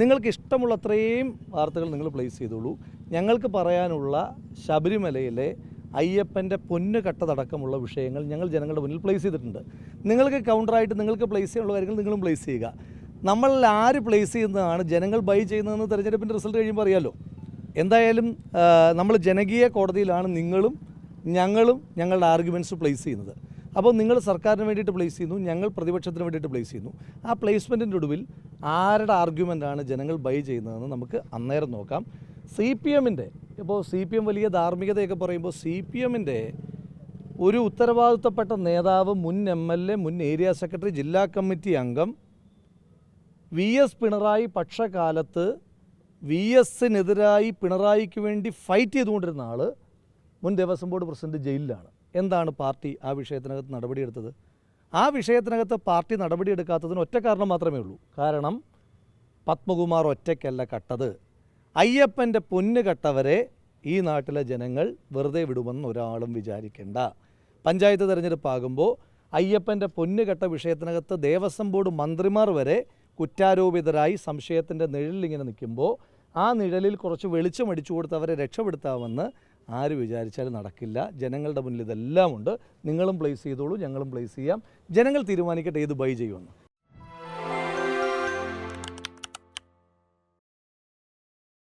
നിങ്ങൾക്ക് ഇഷ്ടമുള്ള അത്രയും വാർത്തകൾ നിങ്ങൾ പ്ലേസ് ചെയ്തോളൂ. ഞങ്ങൾക്ക് പറയാനുള്ള ശബരിമലയിലെ അയ്യപ്പന്റെ പൊന്ന് കട്ടതടക്കമുള്ള വിഷയങ്ങൾ ഞങ്ങൾ ജനങ്ങളുടെ മുന്നിൽ പ്ലേസ് ചെയ്തിട്ടുണ്ട്. നിങ്ങൾക്ക് കൗണ്ടറായിട്ട് നിങ്ങൾക്ക് പ്ലേസ് ചെയ്യാനുള്ള കാര്യങ്ങൾ നിങ്ങളും പ്ലേസ് ചെയ്യുക. നമ്മളിൽ ആര് പ്ലേസ് ചെയ്യുന്നതാണ് ജനങ്ങൾ ബൈ ചെയ്യുന്നതെന്ന് തെരഞ്ഞെടുപ്പിന്റെ റിസൾട്ട് കഴിയുമ്പോൾ അറിയാമല്ലോ എന്തായാലും നമ്മൾ ജനകീയ കോടതിയിലാണ് നിങ്ങളും ഞങ്ങളും ഞങ്ങളുടെ ആർഗ്യുമെന്റ്സ് പ്ലേസ് ചെയ്യുന്നത്. അപ്പോൾ നിങ്ങൾ സർക്കാരിന് വേണ്ടിയിട്ട് പ്ലേസ് ചെയ്യുന്നു ഞങ്ങൾ പ്രതിപക്ഷത്തിന് വേണ്ടിയിട്ട് പ്ലേസ് ചെയ്യുന്നു. ആ പ്ലേസ്മെന്റിന്റെ ഒടുവിൽ ആരുടെ ആർഗ്യുമെന്റാണ് ജനങ്ങൾ ബൈ ചെയ്യുന്നതെന്ന് നമുക്ക് അന്നേരം നോക്കാം. സി പി എമ്മിന്റെ ഇപ്പോൾ സി പി എം വലിയ ധാർമ്മികതയൊക്കെ പറയുമ്പോൾ സി പി എമ്മിന്റെ ഒരു ഉത്തരവാദിത്തപ്പെട്ട നേതാവ് മുൻ എം എൽ എ മുൻ ഏരിയ സെക്രട്ടറി ജില്ലാ കമ്മിറ്റി അംഗം വി എസ് പിണറായി പക്ഷകാലത്ത് വി എസിനെതിരായി പിണറായിക്ക് വേണ്ടി ഫൈറ്റ് ചെയ്തുകൊണ്ടിരുന്ന ആൾ മുൻ ദേവസ്വം ബോർഡ് പ്രസിഡന്റ് ജയിലിലാണ്. എന്താണ് പാർട്ടി ആ വിഷയത്തിനകത്ത് നടപടിയെടുത്തത്? ആ വിഷയത്തിനകത്ത് പാർട്ടി നടപടിയെടുക്കാത്തതിന് ഒറ്റ കാരണം മാത്രമേ ഉള്ളൂ. കാരണം പത്മകുമാർ ഒറ്റയ്ക്കല്ല കട്ടത്. അയ്യപ്പന്റെ പൊന്ന് കട്ടവരെ ഈ നാട്ടിലെ ജനങ്ങൾ വെറുതെ വിടുമെന്ന് ഒരാളും വിചാരിക്കേണ്ട. പഞ്ചായത്ത് തിരഞ്ഞെടുപ്പാകുമ്പോൾ അയ്യപ്പന്റെ പൊന്ന് കെട്ട വിഷയത്തിനകത്ത് ദേവസ്വം ബോർഡ് മന്ത്രിമാർ വരെ കുറ്റാരോപിതരായി സംശയത്തിന്റെ നിഴലിൽ ഇങ്ങനെ നിൽക്കുമ്പോൾ ആ നിഴലിൽ കുറച്ച് വെളിച്ചം അടിച്ചു കൊടുത്ത് അവരെ രക്ഷപ്പെടുത്താമെന്ന് ആര് വിചാരിച്ചാലും നടക്കില്ല. ജനങ്ങളുടെ മുന്നിൽ ഇതെല്ലാം ഉണ്ട്. നിങ്ങളും പ്ലേസ് ചെയ്തോളൂ ഞങ്ങളും പ്ലേസ് ചെയ്യാം. ജനങ്ങൾ തീരുമാനിക്കട്ടെ ഏത് ബൈ ചെയ്യുമെന്ന്.